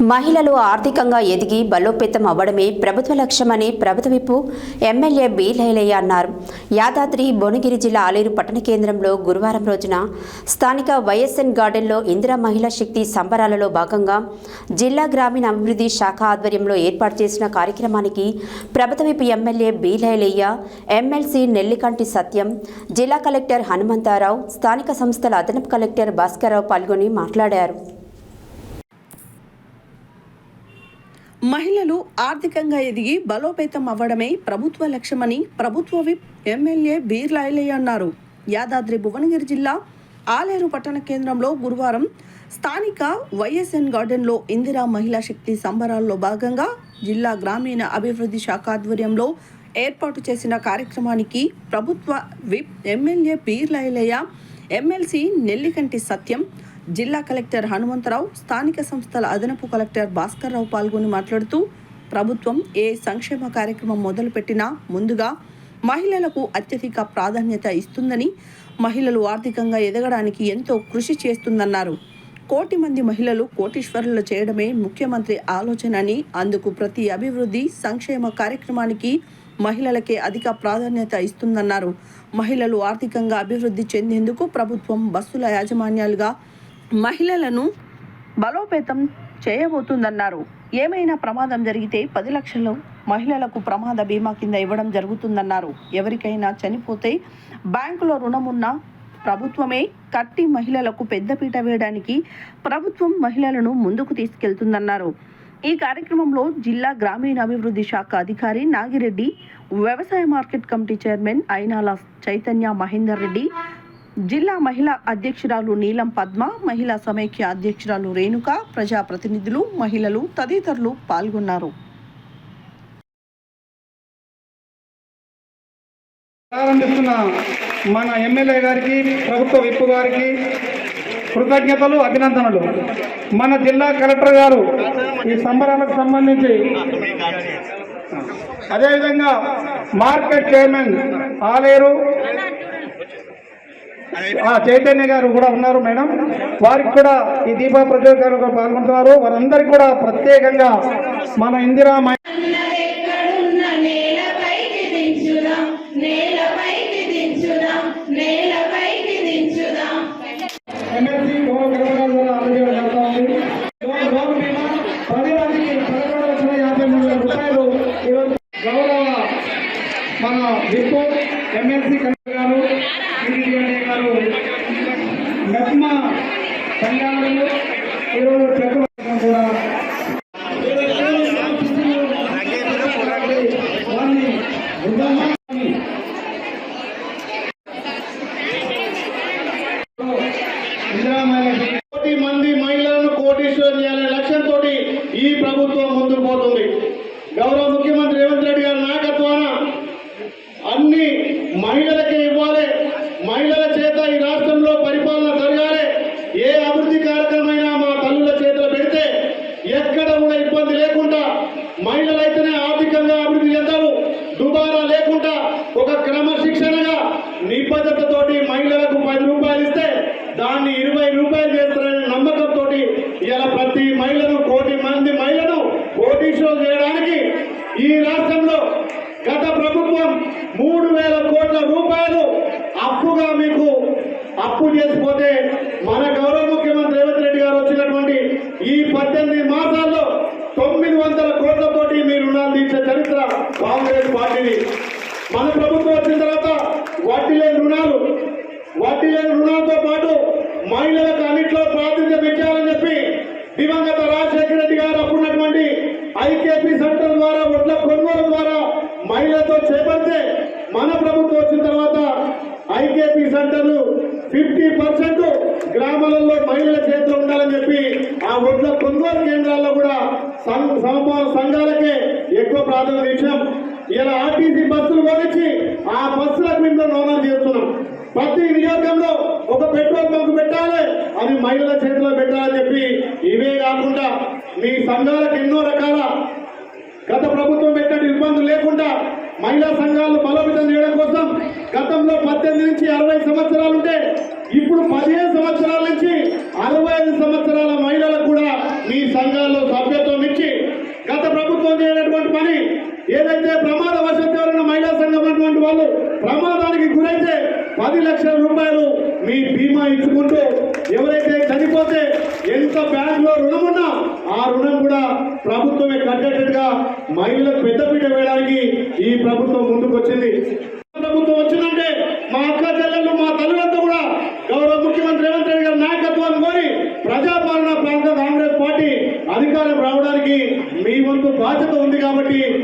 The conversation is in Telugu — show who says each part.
Speaker 1: మహిళలు ఆర్థికంగా ఎదిగి బలోపేతం అవ్వడమే ప్రభుత్వ లక్ష్యమని ప్రభుత్వ విప్పు ఎమ్మెల్యే బి లైలయ్య అన్నారు. యాదాద్రి భువనగిరి జిల్లా ఆలేరు పట్టణ కేంద్రంలో గురువారం రోజున స్థానిక వైఎస్ఎన్ గార్డెన్లో ఇందిరా మహిళా శక్తి సంబరాలలో భాగంగా జిల్లా గ్రామీణ అభివృద్ధి శాఖ ఆధ్వర్యంలో ఏర్పాటు చేసిన కార్యక్రమానికి ప్రభుత్వ విప్పు ఎమ్మెల్యే బి లైలయ్య ఎమ్మెల్సీ నెల్లికంటి సత్యం జిల్లా కలెక్టర్ హనుమంతారావు స్థానిక సంస్థల అదనపు కలెక్టర్ భాస్కర్రావు పాల్గొని మాట్లాడారు.
Speaker 2: మహిళలు ఆర్థికంగా ఎదిగి బలోపేతం అవ్వడమే ప్రభుత్వ లక్ష్యమని ప్రభుత్వ విప్ ఎమ్మెల్యే బీర్లాయలయ్య అన్నారు. యాదాద్రి భువనగిరి జిల్లా ఆలేరు పట్టణ కేంద్రంలో గురువారం స్థానిక వైఎస్ఎన్ గార్డెన్లో ఇందిరా మహిళా శక్తి సంబరాల్లో భాగంగా జిల్లా గ్రామీణ అభివృద్ధి శాఖ ఆధ్వర్యంలో ఏర్పాటు చేసిన కార్యక్రమానికి ప్రభుత్వ విప్ ఎమ్మెల్యే బీర్లాయలయ్య ఎమ్మెల్సీ నెల్లికంటి సత్యం జిల్లా కలెక్టర్ హనుమంతరావు స్థానిక సంస్థల అదనపు కలెక్టర్ భాస్కర్రావు పాల్గొని మాట్లాడుతూ ప్రభుత్వం ఏ సంక్షేమ కార్యక్రమం మొదలుపెట్టినా ముందుగా మహిళలకు అత్యధిక ప్రాధాన్యత ఇస్తుందని మహిళలు ఆర్థికంగా ఎదగడానికి ఎంతో కృషి చేస్తుందన్నారు. కోటి మంది మహిళలు కోటీశ్వరులు చేయడమే ముఖ్యమంత్రి ఆలోచన అని అందుకు ప్రతి అభివృద్ధి సంక్షేమ కార్యక్రమానికి మహిళలకే అధిక ప్రాధాన్యత ఇస్తుందన్నారు. మహిళలు ఆర్థికంగా అభివృద్ధి చెందేందుకు ప్రభుత్వం బస్సుల యాజమాన్యాలుగా మహిళలను బలోపేతం చేయబోతుందన్నారు. ఏమైనా ప్రమాదం జరిగితే పది లక్షలు మహిళలకు ప్రమాద బీమా కింద ఇవ్వడం జరుగుతుందన్నారు. ఎవరికైనా చనిపోతే బ్యాంకులో రుణమున్న ప్రభుత్వమే కట్టి మహిళలకు పెద్దపీట వేయడానికి ప్రభుత్వం మహిళలను ముందుకు తీసుకెళ్తుందన్నారు. ఈ కార్యక్రమంలో జిల్లా గ్రామీణాభివృద్ధి శాఖ అధికారి నాగిరెడ్డి వ్యవసాయ market committee chairman Ainala Chaitanya Mahender Reddy జిల్లా మహిళా అధ్యక్షురాలు నీలం పద్మ మహిళా సమైక్య అధ్యక్షురాలు రేణుక ప్రజాప్రతినిధులు మహిళలు తదితరులు పాల్గొన్నారు.
Speaker 3: ప్రారంభిస్తున్న మన ఎమ్మెల్యే గారికి ప్రభుత్వ విప్పు గారికి కృతజ్ఞతలు అభినందనలు. మన జిల్లా కలెక్టర్ గారు ఈ సంబరాలకు సంబంధించి అదేవిధంగా మార్కెట్ చైర్మన్ ఆలేరు చైతన్య గారు కూడా ఉన్నారు మేడం. వారికి కూడా ఈ దీపా ప్రజలు పాల్గొంటున్నారు. వారందరికీ కూడా ప్రత్యేకంగా మన ఇందిరా
Speaker 4: ఎక్కడున్న నేలపైకి
Speaker 3: Salgamos, pero. నిబద్ధతతోటి మహిళలకు పది రూపాయలు ఇస్తే దాన్ని ఇరవై రూపాయలు చేస్తారనే నమ్మకంతో ఇలా ప్రతి మహిళను కోటి మంది మహిళను కోటీశ్వరం చేయడానికి ఈ రాష్ట్రంలో గత ప్రభుత్వం మూడు వేల కోట్ల రూపాయలు అప్పుగా మీకు అప్పు చేసిపోతే మన గౌరవ ముఖ్యమంత్రి రేవంత్ రెడ్డి గారు వచ్చినటువంటి ఈ పద్దెనిమిది మాసాల్లో తొమ్మిది వందల కోట్లతోటి మీ రుణాలు తీర్చే చరిత్ర కాంగ్రెస్ పార్టీని మన ప్రభుత్వం వచ్చిన తర్వాత వడ్డీ లేని రుణాలు వడ్డీ లేని రుణాలతో పాటు మహిళలకు అన్నింటిలో ప్రాతినిధ్యం ఇచ్చారని చెప్పి దివంగత రాజశేఖర రెడ్డి గారు అప్పుడున్నటువంటి ఐకేపీ సెంటర్ ద్వారా ఒడ్ల కొనుగోలు ద్వారా మహిళలతో చేపడితే మన ప్రభుత్వం వచ్చిన తర్వాత ఐకేపీ సెంటర్లు ఫిఫ్టీ పర్సెంట్ గ్రామాలలో మహిళల చేతిలో ఉండాలని చెప్పి ఆ ఒడ్ల కొనుగోలు కేంద్రాల్లో కూడా సంఘాలకే ఎక్కువ ప్రాధాన్యత ఇచ్చినాం. ఇలా ఆర్టీసీ బస్సులు కొనిచ్చి ఆ బస్సుల మేము నోనాలు చేస్తున్నాం. ప్రతి నియోజకంలో ఒక పెట్రోల్ బంక్ పెట్టాలి అది మహిళల చేతిలో పెట్టాలని చెప్పి ఇవే కాకుండా మీ సంఘాలకు ఎన్నో రకాల గత ప్రభుత్వం పెట్టిన ఇబ్బందులు లేకుండా మహిళా సంఘాలను బలోపేతం చేయడం కోసం గతంలో పద్దెనిమిది నుంచి అరవై సంవత్సరాలు ఉంటే ఇప్పుడు పదిహేను సంవత్సరాల నుంచి అరవై ఐదు సంవత్సరాల మహిళలకు కూడా మీ సంఘాల్లో పని ఏదైతే ప్రమాద వశత్తు మహిళా సంఘం అటువంటి వాళ్ళు ప్రమాదానికి గురైతే పది లక్షల రూపాయలు మీ బీమా ఇచ్చుకుంటూ ఎవరైతే చనిపోతే ఎంత బ్యాంకులో రుణం ఉన్నా ఆ రుణం కూడా ప్రభుత్వమే కట్టేటట్టుగా మహిళలకు పెద్దపీట వేయడానికి ఈ ప్రభుత్వం ముందుకు వచ్చింది